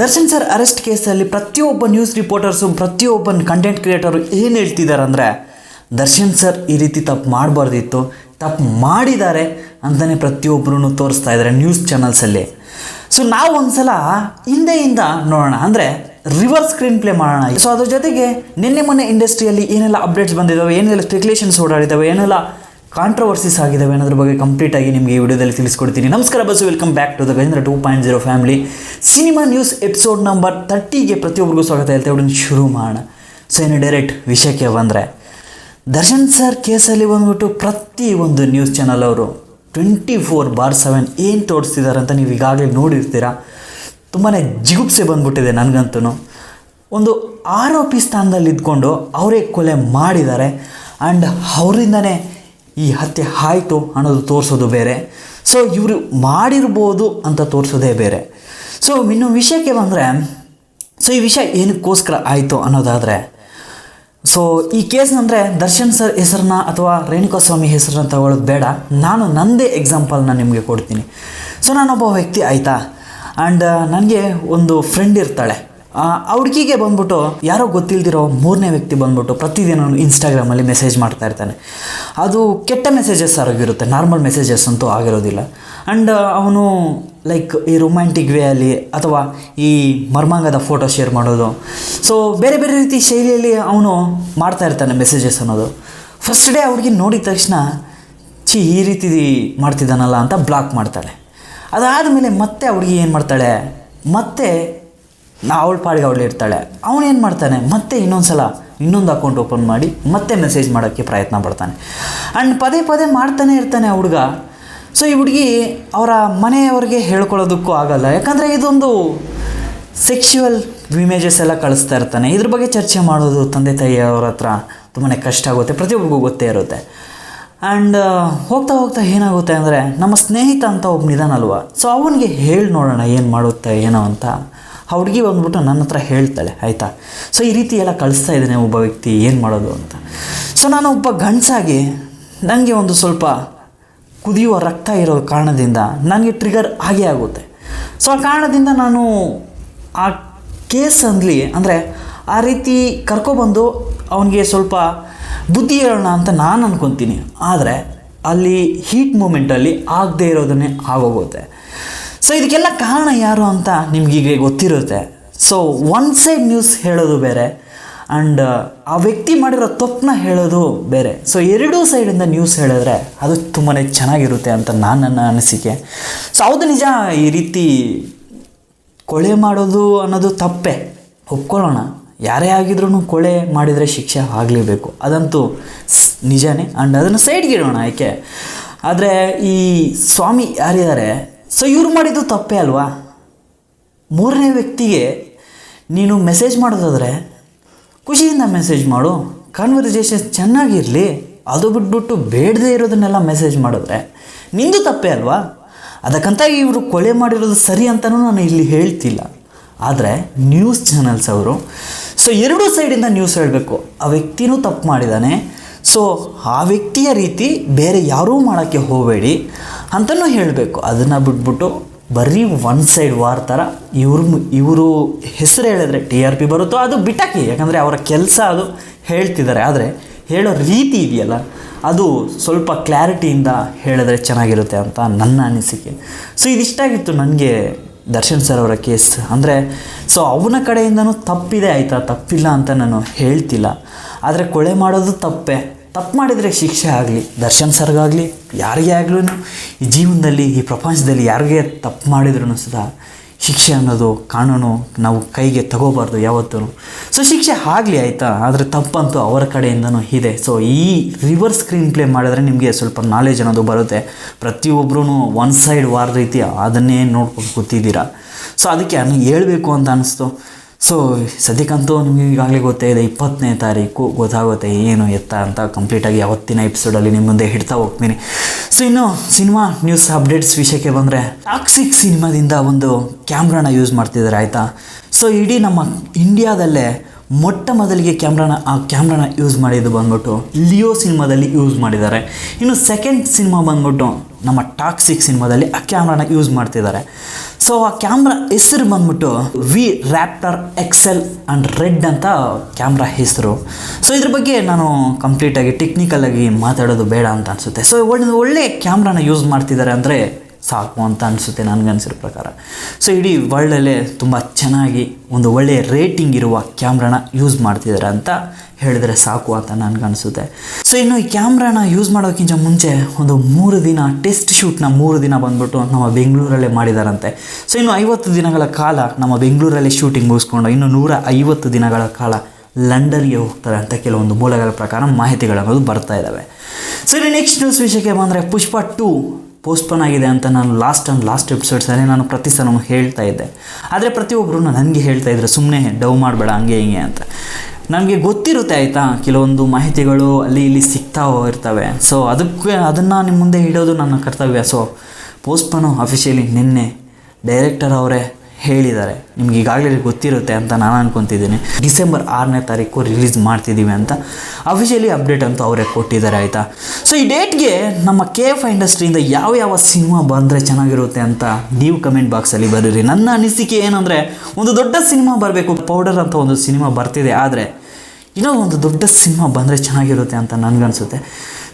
Darshan sir arrest ಕೇಸಲ್ಲಿ ಪ್ರತಿಯೊಬ್ಬ news reporters ಪ್ರತಿಯೊಬ್ಬ ಕಂಟೆಂಟ್ ಕ್ರಿಯೇಟರು ಏನು ಹೇಳ್ತಿದ್ದಾರೆ ಅಂದರೆ ದರ್ಶನ್ ಸರ್ ಈ ರೀತಿ ತಪ್ಪು ಮಾಡಬಾರ್ದಿತ್ತು, ತಪ್ಪು ಮಾಡಿದ್ದಾರೆ ಅಂತಲೇ ಪ್ರತಿಯೊಬ್ಬರೂ ತೋರಿಸ್ತಾ ಇದ್ದಾರೆ ನ್ಯೂಸ್ ಚಾನಲ್ಸಲ್ಲಿ ಸೊ ನಾವು ಒಂದ್ಸಲ ಹಿಂದೆಯಿಂದ ನೋಡೋಣ, ಅಂದರೆ ರಿವರ್ಸ್ ಸ್ಕ್ರೀನ್ ಪ್ಲೇ ಮಾಡೋಣ. ಸೊ ಅದ್ರ ಜೊತೆಗೆ ನಿನ್ನೆ ಮೊನ್ನೆ ಇಂಡಸ್ಟ್ರಿಯಲ್ಲಿ ಏನೆಲ್ಲ ಅಪ್ಡೇಟ್ಸ್ ಬಂದಿದ್ದಾವೆ ಏನೆಲ್ಲ ಸ್ಪೆಕ್ಯುಲೇಷನ್ಸ್ ಓಡಾಡಿದ್ದಾವೆ ಏನೆಲ್ಲ ಕಾಂಟ್ರವರ್ಸೀಸ್ ಆಗಿದ್ದಾವೆ ಅನ್ನೋದ್ರ ಬಗ್ಗೆ ಕಂಪ್ಲೀಟ್ ಆಗಿ ನಿಮಗೆ ಈ ವಿಡಿಯೋದಲ್ಲಿ ತಿಳಿಸ್ಕೊಡ್ತೀನಿ. ನಮಸ್ಕಾರ bus welcome back to the Gajendra two point zero family cinema news episode number ತರ್ಟಿಗೆ ಪ್ರತಿಯೊಬ್ಬರಿಗೂ ಸ್ವಾಗತ ಹೇಳ್ತಾ ಇವ್ರನ್ನ ಶುರು ಮಾಡೋಣ. ಸೊ ಏನು ಡೈರೆಕ್ಟ್ ವಿಷಯಕ್ಕೆ ಬಂದರೆ, ದರ್ಶನ್ ಸರ್ ಕೇಸಲ್ಲಿ ಬಂದ್ಬಿಟ್ಟು ಪ್ರತಿ ಒಂದು ನ್ಯೂಸ್ ಚಾನಲ್ ಅವರು ಟ್ವೆಂಟಿ ಫೋರ್ ಬಾರ್ ಸೆವೆನ್ ಏನು ತೋರಿಸ್ತಿದ್ದಾರೆ ಅಂತ ನೀವು ಈಗಾಗಲೇ ನೋಡಿರ್ತೀರ? ತುಂಬಾ ಜಿಗುಪ್ಸೆ ಬಂದ್ಬಿಟ್ಟಿದೆ ನನಗಂತೂ ಒಂದು ಆರೋಪಿ ಸ್ಥಾನದಲ್ಲಿ ಇದ್ಕೊಂಡು ಅವರೇ ಕೊಲೆ ಮಾಡಿದ್ದಾರೆ. ಆ್ಯಂಡ್ ಅವರಿಂದನೇ ಈ ಹತ್ಯೆ ಆಯಿತು ಅನ್ನೋದು ತೋರಿಸೋದು ಬೇರೆ. ಸೊ ಇವರು ಮಾಡಿರ್ಬೋದು ಅಂತ ತೋರಿಸೋದೇ ಬೇರೆ. ಸೊ ಇನ್ನು ವಿಷಯಕ್ಕೆ ಬಂದರೆ ಸೊ ಈ ವಿಷಯ ಏನಕ್ಕೋಸ್ಕರ ಆಯಿತು ಅನ್ನೋದಾದರೆ ಸೊ ಈ ಕೇಸ್ನಂದರೆ ದರ್ಶನ್ ಸರ್ ಹೆಸರನ್ನ ಅಥವಾ ರೇಣುಕಾಸ್ವಾಮಿ ಹೆಸರನ್ನ ತಗೊಳ್ಳೋದು ಬೇಡ. ನಾನು ನನ್ನದೇ ಎಕ್ಸಾಂಪಲ್ನ ನಿಮಗೆ ಕೊಡ್ತೀನಿ. ಸೊ ನಾನೊಬ್ಬ ವ್ಯಕ್ತಿ, ಆಯಿತಾ? ಆ್ಯಂಡ್ ನನಗೆ ಒಂದು ಫ್ರೆಂಡ್ ಇರ್ತಾಳೆ. ಆ ಹುಡುಗಿಗೆ ಬಂದ್ಬಿಟ್ಟು ಯಾರೋ ಗೊತ್ತಿಲ್ದಿರೋ ಮೂರನೇ ವ್ಯಕ್ತಿ ಬಂದ್ಬಿಟ್ಟು ಪ್ರತಿದಿನ ಇನ್ಸ್ಟಾಗ್ರಾಮಲ್ಲಿ ಮೆಸೇಜ್ ಮಾಡ್ತಾ ಇರ್ತಾನೆ. ಅದು ಕೆಟ್ಟ ಮೆಸೇಜಸ್ ಆಗಿರುತ್ತೆ ನಾರ್ಮಲ್ ಮೆಸೇಜಸ್ ಅಂತೂ ಆಗಿರೋದಿಲ್ಲ. ಆ್ಯಂಡ್ ಅವನು ಲೈಕ್ ಈ ರೊಮ್ಯಾಂಟಿಕ್ ವೇ ಅಲ್ಲಿ ಅಥವಾ ಈ ಮರ್ಮಾಂಗದ ಫೋಟೋ ಶೇರ್ ಮಾಡೋದು. ಸೊ ಬೇರೆ ಬೇರೆ ರೀತಿ ಶೈಲಿಯಲ್ಲಿ ಅವನು ಮಾಡ್ತಾ ಇರ್ತಾನೆ ಮೆಸೇಜಸ್ ಅನ್ನೋದು. ಫಸ್ಟ್ ಡೇ ಅವ್ರಿಗೆ ನೋಡಿದ ತಕ್ಷಣ, ಛೀ, ಈ ರೀತಿ ಮಾಡ್ತಿದ್ದಾನಲ್ಲ ಅಂತ ಬ್ಲಾಕ್ ಮಾಡ್ತಾಳೆ ಅದಾದಮೇಲೆ ಮತ್ತೆ ಅವ್ರಿಗೆ ಏನು ಮಾಡ್ತಾಳೆ? ಮತ್ತೆ ನಾ ಅವಳ ಪಾಡಿಗೆ ಅವಳು ಇರ್ತಾಳೆ. ಅವನೇನು ಮಾಡ್ತಾನೆ? ಮತ್ತೆ ಇನ್ನೊಂದು ಸಲ ಇನ್ನೊಂದು ಅಕೌಂಟ್ ಓಪನ್ ಮಾಡಿ ಮತ್ತೆ ಮೆಸೇಜ್ ಮಾಡೋಕ್ಕೆ ಪ್ರಯತ್ನ ಪಡ್ತಾನೆ. ಆ್ಯಂಡ್ ಪದೇ ಪದೇ ಮಾಡ್ತಾನೆ ಇರ್ತಾನೆ ಆ ಹುಡುಗ. ಸೊ ಈ ಹುಡುಗಿ ಅವರ ಮನೆಯವ್ರಿಗೆ ಹೇಳ್ಕೊಳ್ಳೋದಕ್ಕೂ ಆಗಲ್ಲ. ಯಾಕಂದರೆ ಇದೊಂದು ಸೆಕ್ಷುವಲ್ ಇಮೇಜಸ್ ಎಲ್ಲ ಕಳಿಸ್ತಾ ಇರ್ತಾನೆ. ಇದ್ರ ಬಗ್ಗೆ ಚರ್ಚೆ ಮಾಡೋದು ತಂದೆ ತಾಯಿಯವ್ರ ಹತ್ರ ತುಂಬಾ ಕಷ್ಟ ಆಗುತ್ತೆ. ಪ್ರತಿಯೊಬ್ಬರಿಗೂ ಗೊತ್ತೇ ಇರುತ್ತೆ. ಆ್ಯಂಡ್ ಹೋಗ್ತಾ ಹೋಗ್ತಾ ಏನಾಗುತ್ತೆ ಅಂದರೆ ನಮ್ಮ ಸ್ನೇಹಿತ ಅಂತ ಒಬ್ಬನಿದಾನಲ್ವ ಸೊ ಅವನಿಗೆ ಹೇಳಿ ನೋಡೋಣ ಏನು ಮಾಡುತ್ತೆ, ಏನೋ ಅಂತ. ಆ ಬಂದ್ಬಿಟ್ಟು ನನ್ನ ಹತ್ರ ಹೇಳ್ತಾಳೆ, ಆಯಿತಾ? ಸೊ ಈ ರೀತಿ ಎಲ್ಲ ಕಳಿಸ್ತಾ ಇದ್ದಾನೆ ಒಬ್ಬ ವ್ಯಕ್ತಿ, ಏನು ಮಾಡೋದು ಅಂತ. ಸೊ ನಾನು ಒಬ್ಬ ಗಂಡಸಾಗಿ ನನಗೆ ಒಂದು ಸ್ವಲ್ಪ ಕುದಿಯುವ ರಕ್ತ ಇರೋ ಕಾರಣದಿಂದ ನನಗೆ ಟ್ರಿಗರ್ ಆಗೇ ಆಗುತ್ತೆ. ಸೊ ಆ ಕಾರಣದಿಂದ ನಾನು ಆ ಕೇಸ್ ಅಂದಲಿ ಅಂದರೆ ಆ ರೀತಿ ಕರ್ಕೊಬಂದು ಅವನಿಗೆ ಸ್ವಲ್ಪ ಬುದ್ಧಿ ಹೇಳೋಣ ಅಂತ ನಾನು ಅಂದ್ಕೊತೀನಿ ಆದರೆ ಅಲ್ಲಿ ಹೀಟ್ ಮೂಮೆಂಟಲ್ಲಿ ಆಗದೇ ಇರೋದನ್ನೇ ಆಗೋಗುತ್ತೆ. ಸೊ ಇದಕ್ಕೆಲ್ಲ ಕಾರಣ ಯಾರು ಅಂತ ನಿಮಗೀಗ ಗೊತ್ತಿರುತ್ತೆ. ಸೊ ಒನ್ ಸೈಡ್ ನ್ಯೂಸ್ ಹೇಳೋದು ಬೇರೆ ಆ್ಯಂಡ್ ಆ ವ್ಯಕ್ತಿ ಮಾಡಿರೋ ತಪ್ಪನ್ನ ಹೇಳೋದು ಬೇರೆ. ಸೊ ಎರಡೂ ಸೈಡಿಂದ ನ್ಯೂಸ್ ಹೇಳಿದ್ರೆ ಅದು ತುಂಬಾ ಚೆನ್ನಾಗಿರುತ್ತೆ ಅಂತ ನಾನು ನನ್ನ ಅನಿಸಿಕೆ. ಸೊ ಹೌದು ನಿಜ, ಈ ರೀತಿ ಕೊಳೆ ಮಾಡೋದು ಅನ್ನೋದು ತಪ್ಪೇ. ಒಪ್ಕೊಳ್ಳೋಣ. ಯಾರೇ ಆಗಿದ್ರೂ ಕೊಳೆ ಮಾಡಿದರೆ ಶಿಕ್ಷೆ ಆಗಲೇಬೇಕು. ಅದಂತೂ ನಿಜಾನೇ. ಆ್ಯಂಡ್ ಅದನ್ನು ಸೈಡ್ಗಿಡೋಣ ಯಾಕೆ ಆದರೆ ಈ ಸ್ವಾಮಿ ಯಾರಿದ್ದಾರೆ? ಸೊ ಇವ್ರು ಮಾಡಿದ್ದು ತಪ್ಪೇ ಅಲ್ವಾ? ಮೂರನೇ ವ್ಯಕ್ತಿಗೆ ನೀನು ಮೆಸೇಜ್ ಮಾಡೋದಾದರೆ ಖುಷಿಯಿಂದ ಮೆಸೇಜ್ ಮಾಡು ಕಾನ್ವರ್ಸೇಷನ್ ಚೆನ್ನಾಗಿರಲಿ, ಅದು ಬಿಟ್ಬಿಟ್ಟು ಬೇಡದೇ ಇರೋದನ್ನೆಲ್ಲ ಮೆಸೇಜ್ ಮಾಡಿದ್ರೆ ನಿಂದು ತಪ್ಪೇ ಅಲ್ವಾ? ಅದಕ್ಕಂತಾಗಿ ಇವರು ಕೊಲೆ ಮಾಡಿರೋದು ಸರಿ ಅಂತಲೂ ನಾನು ಇಲ್ಲಿ ಹೇಳ್ತಿಲ್ಲ. ಆದರೆ ನ್ಯೂಸ್ ಚಾನಲ್ಸ್ ಅವರು ಸೊ ಎರಡೂ ಸೈಡಿಂದ ನ್ಯೂಸ್ ಹೇಳಬೇಕು. ಆ ವ್ಯಕ್ತಿನೂ ತಪ್ಪು ಮಾಡಿದ್ದಾನೆ ಸೊ ಆ ವ್ಯಕ್ತಿಯ ರೀತಿ ಬೇರೆ ಯಾರೂ ಮಾಡೋಕ್ಕೆ ಹೋಗಬೇಡಿ. ಅಂತಲೂ ಹೇಳಬೇಕು. ಅದನ್ನು ಬಿಟ್ಬಿಟ್ಟು ಬರೀ ಒನ್ ಸೈಡ್ ವಾರ್ ಥರ ಇವ್ರು ಇವರು ಹೆಸರು ಹೇಳಿದ್ರೆ ಟಿ ಆರ್ ಪಿ ಬರುತ್ತೋ ಅದು ಬಿಟ್ಟಾಕಿ ಯಾಕಂದರೆ ಅವರ ಕೆಲಸ ಅದು ಹೇಳ್ತಿದ್ದಾರೆ. ಆದರೆ ಹೇಳೋ ರೀತಿ ಇದೆಯಲ್ಲ, ಅದು ಸ್ವಲ್ಪ ಕ್ಲಾರಿಟಿಯಿಂದ ಹೇಳಿದ್ರೆ ಚೆನ್ನಾಗಿರುತ್ತೆ ಅಂತ ನನ್ನ ಅನಿಸಿಕೆ. ಸೊ ಇದಿಷ್ಟಾಗಿತ್ತು ನನಗೆ ದರ್ಶನ್ ಸರ್ ಅವರ ಕೇಸ್. ಅಂದರೆ, ಸೊ ಅವನ ಕಡೆಯಿಂದನೂ ತಪ್ಪಿದೆ ಆಯಿತಾ? ತಪ್ಪಿಲ್ಲ ಅಂತ ನಾನು ಹೇಳ್ತಿಲ್ಲ. ಆದರೆ ಕೊಳೆ ಮಾಡೋದು ತಪ್ಪೇ. ತಪ್ಪು ಮಾಡಿದರೆ ಶಿಕ್ಷೆ ಆಗಲಿ, ದರ್ಶನ್ ಸರ್ಗಾಗಲಿ ಯಾರಿಗೇ ಆಗ್ಲೂ ಈ ಜೀವನದಲ್ಲಿ, ಈ ಪ್ರಪಂಚದಲ್ಲಿ ಯಾರಿಗೆ ತಪ್ಪು ಮಾಡಿದ್ರೂ ಸಹ ಶಿಕ್ಷೆ ಅನ್ನೋದು ಕಾನೂನು ನಾವು ಕೈಗೆ ತಗೋಬಾರ್ದು ಯಾವತ್ತೂ ಸೊ ಶಿಕ್ಷೆ ಆಗಲಿ ಆಯಿತಾ? ಆದರೆ ತಪ್ಪಂತೂ ಅವರ ಕಡೆಯಿಂದನೂ ಇದೆ. ಸೊ ಈ ರಿವರ್ಸ್ ಸ್ಕ್ರೀನ್ ಪ್ಲೇ ಮಾಡಿದ್ರೆ ನಿಮಗೆ ಸ್ವಲ್ಪ ನಾಲೆಜ್ ಅನ್ನೋದು ಬರುತ್ತೆ. ಪ್ರತಿಯೊಬ್ಬರೂ ಒನ್ ಸೈಡ್ ವಾರ್ ರೀತಿ ಅದನ್ನೇ ನೋಡ್ಕೊಂಡು ಕೂತಿದ್ದೀರಾ. ಸೊ ಅದಕ್ಕೆ ನಾನು ಹೇಳಬೇಕು ಅಂತ ಅನಿಸ್ತು. ಸೊ ಸದ್ಯಕ್ಕಂತೂ ನಿಮಗೆ ಈಗಾಗಲೇ ಗೊತ್ತೇ ಇದೆ, ಇಪ್ಪತ್ತನೇ ತಾರೀಕು ಗೊತ್ತಾಗುತ್ತೆ ಏನು ಎತ್ತ ಅಂತ ಕಂಪ್ಲೀಟಾಗಿ ಯಾವತ್ತಿನ ಎಪಿಸೋಡಲ್ಲಿ ನಿಮ್ಮ ಮುಂದೆ ಹಿಡ್ತಾ ಹೋಗ್ತೀನಿ. ಸೊ ಇನ್ನು ಸಿನಿಮಾ ನ್ಯೂಸ್ ಅಪ್ಡೇಟ್ಸ್ ವಿಷಯಕ್ಕೆ ಬಂದರೆ ಟಾಕ್ಸಿಕ್ ಸಿನಿಮಾದಿಂದ ಒಂದು ಕ್ಯಾಮ್ರಾನ ಯೂಸ್ ಮಾಡ್ತಿದ್ದಾರೆ ಆಯಿತಾ? ಸೊ ಇಡೀ ನಮ್ಮ ಇಂಡಿಯಾದಲ್ಲೇ ಮೊಟ್ಟ ಮೊದಲಿಗೆ ಕ್ಯಾಮ್ರಾನ, ಆ ಕ್ಯಾಮ್ರಾನ ಯೂಸ್ ಮಾಡಿದ್ದು ಬಂದ್ಬಿಟ್ಟು ಲಿಯೋ ಸಿನಿಮಾದಲ್ಲಿ ಯೂಸ್ ಮಾಡಿದ್ದಾರೆ. ಇನ್ನು ಸೆಕೆಂಡ್ ಸಿನಿಮಾ ಬಂದ್ಬಿಟ್ಟು ನಮ್ಮ ಟಾಕ್ಸಿಕ್ ಸಿನಿಮಾದಲ್ಲಿ ಆ ಕ್ಯಾಮ್ರಾನ ಯೂಸ್ ಮಾಡ್ತಿದ್ದಾರೆ. ಸೊ ಆ ಕ್ಯಾಮ್ರಾ ಹೆಸರು ಬಂದ್ಬಿಟ್ಟು V Raptor XL and Red ಅಂತ ಕ್ಯಾಮ್ರಾ ಹೆಸರು. ಸೊ ಇದ್ರ ಬಗ್ಗೆ ನಾನು ಕಂಪ್ಲೀಟಾಗಿ ಟೆಕ್ನಿಕಲಾಗಿ ಮಾತಾಡೋದು ಬೇಡ ಅಂತ ಅನಿಸುತ್ತೆ. ಸೊ ಒಳ್ಳೆ ಕ್ಯಾಮ್ರಾನ ಯೂಸ್ ಮಾಡ್ತಿದ್ದಾರೆ ಅಂದರೆ ಸಾಕು ಅಂತ ಅನಿಸುತ್ತೆ ನನಗನ್ಸಿರೋ ಪ್ರಕಾರ. ಸೊ ಇಡೀ ವರ್ಲ್ಡಲ್ಲೇ ತುಂಬ ಚೆನ್ನಾಗಿ ಒಂದು ಒಳ್ಳೆಯ ರೇಟಿಂಗ್ ಇರುವ ಕ್ಯಾಮ್ರಾನ ಯೂಸ್ ಮಾಡ್ತಿದ್ದಾರೆ ಅಂತ ಹೇಳಿದರೆ ಸಾಕು ಅಂತ ನನಗನ್ಸುತ್ತೆ ಸೊ ಇನ್ನು ಈ ಕ್ಯಾಮ್ರಾನ ಯೂಸ್ ಮಾಡೋಕ್ಕಿಂತ ಮುಂಚೆ ಒಂದು ಮೂರು ದಿನ ಟೆಸ್ಟ್ ಶೂಟ್ನ ಮೂರು ದಿನ ಬಂದ್ಬಿಟ್ಟು ನಮ್ಮ ಬೆಂಗಳೂರಲ್ಲೇ ಮಾಡಿದಾರಂತೆ. ಸೊ ಇನ್ನು ಐವತ್ತು ದಿನಗಳ ಕಾಲ ನಮ್ಮ ಬೆಂಗಳೂರಲ್ಲಿ ಶೂಟಿಂಗ್ ಮುಗಿಸ್ಕೊಂಡು ಇನ್ನು ನೂರ ಐವತ್ತು ದಿನಗಳ ಕಾಲ ಲಂಡನ್ಗೆ ಹೋಗ್ತಾರೆ ಅಂತ ಕೆಲವೊಂದು ಮೂಲಗಳ ಪ್ರಕಾರ ಮಾಹಿತಿಗಳನ್ನೋದು ಬರ್ತಾ ಇದ್ದಾವೆ ಸರಿ ನೆಕ್ಸ್ಟ್ ನ್ಯೂಸ್ ವಿಷಯಕ್ಕೆ ಬಂದರೆ ಪುಷ್ಪ ಟು ಪೋಸ್ಟ್ಪೋನ್ ಆಗಿದೆ ಅಂತ ನಾನು ಲಾಸ್ಟ್ ಆ್ಯಂಡ್ ಲಾಸ್ಟ್ ಎಪಿಸೋಡ್ಸಲ್ಲಿ ನಾನು ಪ್ರತಿ ಹೇಳ್ತಾ ಇದ್ದೆ. ಆದರೆ ಪ್ರತಿಯೊಬ್ಬರು ನನಗೆ ಹೇಳ್ತಾ ಇದ್ರು ಸುಮ್ಮನೆ ಡವ್ ಮಾಡಬೇಡ, ಹಂಗೆ ಹಿಂಗೆ ಅಂತ. ನನಗೆ ಗೊತ್ತಿರುತ್ತೆ ಆಯಿತಾ, ಕೆಲವೊಂದು ಮಾಹಿತಿಗಳು ಅಲ್ಲಿ ಇಲ್ಲಿ ಸಿಗ್ತಾ ಇರ್ತವೆ. ಸೊ ಅದಕ್ಕೆ, ಅದನ್ನು ನಿಮ್ಮ ಮುಂದೆ ಇಡೋದು ನನ್ನ ಕರ್ತವ್ಯ. ಸೊ ಪೋಸ್ಟ್ಪೋನು ಅಫಿಷಿಯಲಿ ನಿನ್ನೆ. ಡೈರೆಕ್ಟರ್ ಅವರೇ ಹೇಳಿದ್ದಾರೆ. ನಿಮ್ಗೆ ಈಗಾಗಲೇ ಗೊತ್ತಿರುತ್ತೆ ಅಂತ ನಾನು ಅನ್ಕೊತಿದ್ದೀನಿ. ಡಿಸೆಂಬರ್ ಆರನೇ ತಾರೀಕು ರಿಲೀಸ್ ಮಾಡ್ತಿದ್ದೀವಿ ಅಂತ ಅಫಿಷಿಯಲಿ ಅಪ್ಡೇಟ್ ಅಂತೂ ಅವರೇ ಕೊಟ್ಟಿದ್ದಾರೆ ಆಯಿತಾ? ಸೊ ಈ ಡೇಟ್ಗೆ ನಮ್ಮ ಕೆ ಎಫ್ ಇಂಡಸ್ಟ್ರಿಯಿಂದ ಯಾವ ಯಾವ ಸಿನಿಮಾ ಬಂದರೆ ಚೆನ್ನಾಗಿರುತ್ತೆ ಅಂತ ನೀವು ಕಮೆಂಟ್ ಬಾಕ್ಸಲ್ಲಿ ಬರೀರಿ. ನನ್ನ ಅನಿಸಿಕೆ ಏನಂದರೆ, ಒಂದು ದೊಡ್ಡ ಸಿನಿಮಾ ಬರಬೇಕು. ಪೌಡರ್ ಅಂತ ಒಂದು ಸಿನಿಮಾ ಬರ್ತಿದೆ, ಆದರೆ ಇನ್ನೊಂದು ಒಂದು ದೊಡ್ಡ ಸಿನಿಮಾ ಬಂದರೆ ಚೆನ್ನಾಗಿರುತ್ತೆ ಅಂತ ನನಗನ್ಸುತ್ತೆ.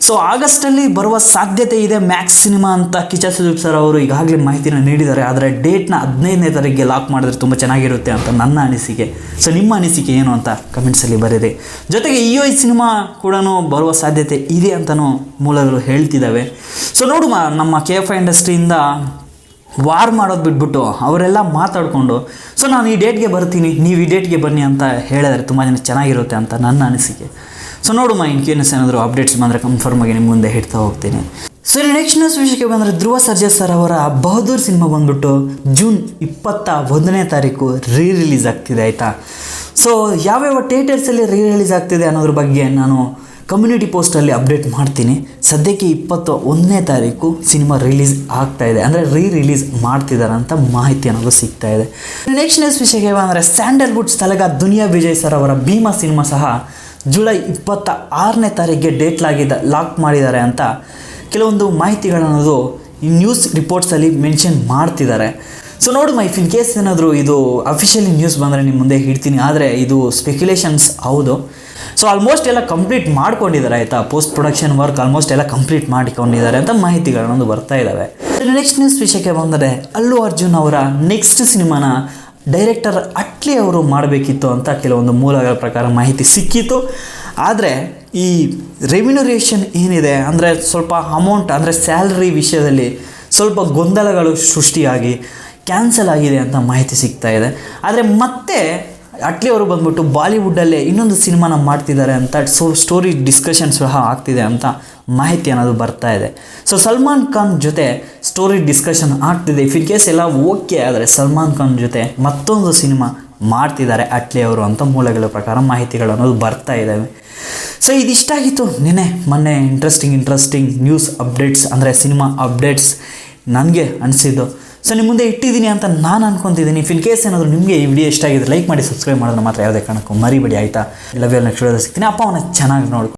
ಸೊ ಆಗಸ್ಟಲ್ಲಿ ಬರುವ ಸಾಧ್ಯತೆ ಇದೆ ಮ್ಯಾಕ್ಸ್ ಸಿನಿಮಾ ಅಂತ ಕಿಚ ಸುದೀಪ್ ಸರ್ ಅವರು ಈಗಾಗಲೇ ಮಾಹಿತಿನ ನೀಡಿದ್ದಾರೆ. ಆದರೆ ಡೇಟ್ನ ಹದಿನೈದನೇ ತಾರೀಕಿಗೆ ಲಾಕ್ ಮಾಡಿದ್ರೆ ತುಂಬ ಚೆನ್ನಾಗಿರುತ್ತೆ ಅಂತ ನನ್ನ ಅನಿಸಿಕೆ. ಸೊ ನಿಮ್ಮ ಅನಿಸಿಕೆ ಏನು ಅಂತ ಕಮೆಂಟ್ಸಲ್ಲಿ ಬರೀರಿ ಜೊತೆಗೆ ಇ ಈ ಸಿನಿಮಾ ಕೂಡ ಬರುವ ಸಾಧ್ಯತೆ ಇದೆ ಅಂತಲೂ ಮೂಲಗಳು ಹೇಳ್ತಿದ್ದಾವೆ. ಸೊ ನೋಡುವ ನಮ್ಮ ಕೆ ಎಫ್ ಇಂಡಸ್ಟ್ರಿಯಿಂದ ವಾರ್ ಮಾಡೋದು ಬಿಟ್ಬಿಟ್ಟು ಅವರೆಲ್ಲ ಮಾತಾಡಿಕೊಂಡು ಸೊ ನಾನು ಈ ಡೇಟ್ಗೆ ಬರ್ತೀನಿ, ನೀವು ಈ ಡೇಟ್ಗೆ ಬನ್ನಿ ಅಂತ ಹೇಳಿದ್ರೆ ತುಂಬ ಜನ ಚೆನ್ನಾಗಿರುತ್ತೆ ಅಂತ ನನ್ನ ಅನಿಸಿಕೆ. ಸೊ ನೋಡುಮ ಇನ್ ಕೇಸ್ ಏನಾದರೂ ಅಪ್ಡೇಟ್ಸ್ ಬಂದರೆ ಕನ್ಫರ್ಮ್ ಆಗಿ ನಿಮ್ಮ ಮುಂದೆ ಹಿಡ್ತಾ ಹೋಗ್ತೀನಿ. ಸೊ ನೆಕ್ಸ್ಟ್ ನ್ಯೂಸ್ ವಿಷಯಕ್ಕೆ ಬಂದರೆ ಧ್ರುವ ಸರ್ಜಾ ಸರ್ ಅವರ ಬಹದ್ದೂರ್ ಸಿನಿಮಾ ಬಂದ್ಬಿಟ್ಟು ಜೂನ್ ಇಪ್ಪತ್ತ ಒಂದನೇ ತಾರೀಕು ರೀ ರಿಲೀಸ್ ಆಗ್ತಿದೆ, ಆಯಿತಾ? ಸೊ ಯಾವ್ಯಾವ ಥಿಯೇಟರ್ಸಲ್ಲಿ ರೀ ರಿಲೀಸ್ ಆಗ್ತಿದೆ ಅನ್ನೋದ್ರ ಬಗ್ಗೆ ನಾನು ಕಮ್ಯುನಿಟಿ ಪೋಸ್ಟಲ್ಲಿ ಅಪ್ಡೇಟ್ ಮಾಡ್ತೀನಿ. ಸದ್ಯಕ್ಕೆ ಇಪ್ಪತ್ತು ಒಂದನೇ ತಾರೀಕು ಸಿನಿಮಾ ರಿಲೀಸ್ ಆಗ್ತಾ ಇದೆ. ಅಂದರೆ ರೀ ರಿಲೀಸ್ ಮಾಡ್ತಿದ್ದಾರೆ ಅಂತ ಮಾಹಿತಿ ಅನ್ನೋದು ಸಿಗ್ತಾ ಇದೆ. ನೆಕ್ಸ್ಟ್ ನ್ಯೂಸ್ ವಿಷಯಕ್ಕೆ ಅಂದರೆ ಸ್ಯಾಂಡಲ್ವುಡ್ ಸ್ಥಳಗ ದುನಿಯಾ ವಿಜಯ್ ಸರ್ ಅವರ ಭೀಮಾ ಸಿನಿಮಾ ಸಹ ಜುಲೈ ಇಪ್ಪತ್ತ ಆರನೇ ತಾರೀಕಿಗೆ ಡೇಟ್ ಲಾಗಿದ್ದ ಲಾಕ್ ಮಾಡಿದ್ದಾರೆ ಅಂತ ಕೆಲವೊಂದು ಮಾಹಿತಿಗಳನ್ನೋದು ಈ ನ್ಯೂಸ್ ರಿಪೋರ್ಟ್ಸಲ್ಲಿ ಮೆನ್ಷನ್ ಮಾಡ್ತಿದ್ದಾರೆ. ಸೊ ನೋಡಿ ಮೈ ಇನ್ ಕೇಸ್ ಏನಾದರೂ ಇದು ಅಫಿಷಿಯಲಿ ನ್ಯೂಸ್ ಬಂದರೆ ನಿಮ್ಮ ಮುಂದೆ ಇಡ್ತೀನಿ. ಆದರೆ ಇದು ಸ್ಪೆಕ್ಯುಲೇಷನ್ಸ್ ಹೌದು. ಸೊ ಆಲ್ಮೋಸ್ಟ್ ಎಲ್ಲ ಕಂಪ್ಲೀಟ್ ಮಾಡ್ಕೊಂಡಿದ್ದಾರೆ, ಆಯಿತಾ? ಪೋಸ್ಟ್ ಪ್ರೊಡಕ್ಷನ್ ವರ್ಕ್ ಆಲ್ಮೋಸ್ಟ್ ಎಲ್ಲ ಕಂಪ್ಲೀಟ್ ಮಾಡಿಕೊಂಡಿದ್ದಾರೆ ಅಂತ ಮಾಹಿತಿಗಳನ್ನೊಂದು ಬರ್ತಾ ಇದ್ದಾವೆ. ನೆಕ್ಸ್ಟ್ ನ್ಯೂಸ್ ವಿಷಯಕ್ಕೆ ಬಂದರೆ, ಅಲ್ಲು ಅರ್ಜುನ್ ಅವರ ನೆಕ್ಸ್ಟ್ ಸಿನಿಮಾನ ಡೈರೆಕ್ಟರ್ ಅಟ್ಲಿ ಅವರು ಮಾಡಬೇಕಿತ್ತು ಅಂತ ಕೆಲವೊಂದು ಮೂಲಗಳ ಪ್ರಕಾರ ಮಾಹಿತಿ ಸಿಕ್ಕಿತ್ತು. ಆದರೆ ಈ ರೆಮ್ಯುನರೇಷನ್ ಏನಿದೆ, ಅಂದರೆ ಸ್ವಲ್ಪ ಅಮೌಂಟ್ ಅಂದರೆ ಸ್ಯಾಲ್ರಿ ವಿಷಯದಲ್ಲಿ ಸ್ವಲ್ಪ ಗೊಂದಲಗಳು ಸೃಷ್ಟಿಯಾಗಿ ಕ್ಯಾನ್ಸಲ್ ಆಗಿದೆ ಅಂತ ಮಾಹಿತಿ ಸಿಗ್ತಾ ಇದೆ. ಆದರೆ ಮತ್ತೆ ಅಟ್ಲಿ ಅವರು ಬಂದ್ಬಿಟ್ಟು ಬಾಲಿವುಡ್ಡಲ್ಲೇ ಇನ್ನೊಂದು ಸಿನಿಮಾನ ಮಾಡ್ತಿದ್ದಾರೆ ಅಂತ, ಸೊ ಸ್ಟೋರಿ ಡಿಸ್ಕಷನ್ ಸಹ ಆಗ್ತಿದೆ ಅಂತ ಮಾಹಿತಿ ಅನ್ನೋದು ಬರ್ತಾ ಇದೆ. ಸೊ ಸಲ್ಮಾನ್ ಖಾನ್ ಜೊತೆ ಸ್ಟೋರಿ ಡಿಸ್ಕಷನ್ ಆಗ್ತಿದೆ. ಇಫ್ ಇನ್ ಕೇಸ್ ಎಲ್ಲ ಓಕೆ ಆದರೆ ಸಲ್ಮಾನ್ ಖಾನ್ ಜೊತೆ ಮತ್ತೊಂದು ಸಿನಿಮಾ ಮಾಡ್ತಿದ್ದಾರೆ ಅಟ್ಲಿ ಅವರು ಅಂತ ಮೂಲಗಳ ಪ್ರಕಾರ ಮಾಹಿತಿಗಳು ಅನ್ನೋದು ಬರ್ತಾ ಇದ್ದಾವೆ ಸೊ ಇದಿಷ್ಟಾಗಿತ್ತು. ನಿನ್ನೆ, ಮೊನ್ನೆ ಇಂಟ್ರೆಸ್ಟಿಂಗ್ ಇಂಟ್ರೆಸ್ಟಿಂಗ್ ನ್ಯೂಸ್ ಅಪ್ಡೇಟ್ಸ್ ಅಂದರೆ ಸಿನಿಮಾ ಅಪ್ಡೇಟ್ಸ್ ನನಗೆ ಅನಿಸಿದ್ದು. ಸೊ ನಿಮ್ಮ ಮುಂದೆ ಇಟ್ಟಿದ್ದೀನಿ ಅಂತ ನಾನು ಅನ್ಕೊತಿದ್ದೀನಿ. ಇಫ್ ಇನ್ ಕೇಸ್ ಏನಾದರೂ ನಿಮಗೆ ಈ ವಿಡಿಯೋ ಇಷ್ಟ ಆಗಿದ್ರೆ ಲೈಕ್ ಮಾಡಿ ಸಬ್ಸ್ಕ್ರೈಬ್ ಮಾಡಿದ್ರೆ ಮಾತ್ರ ಯಾವುದೇ ಕಾರಣಕ್ಕೂ ಮರಿಬೇಡಿ, ಆಯಿತಾ? ಲವ್ ನೆಕ್ಸ್ಟ್ ಸಿಗ್ತೀನಿ. ಅಪ್ಪ, ಅವನ ಚೆನ್ನಾಗಿ ನೋಡ್ಕೊ.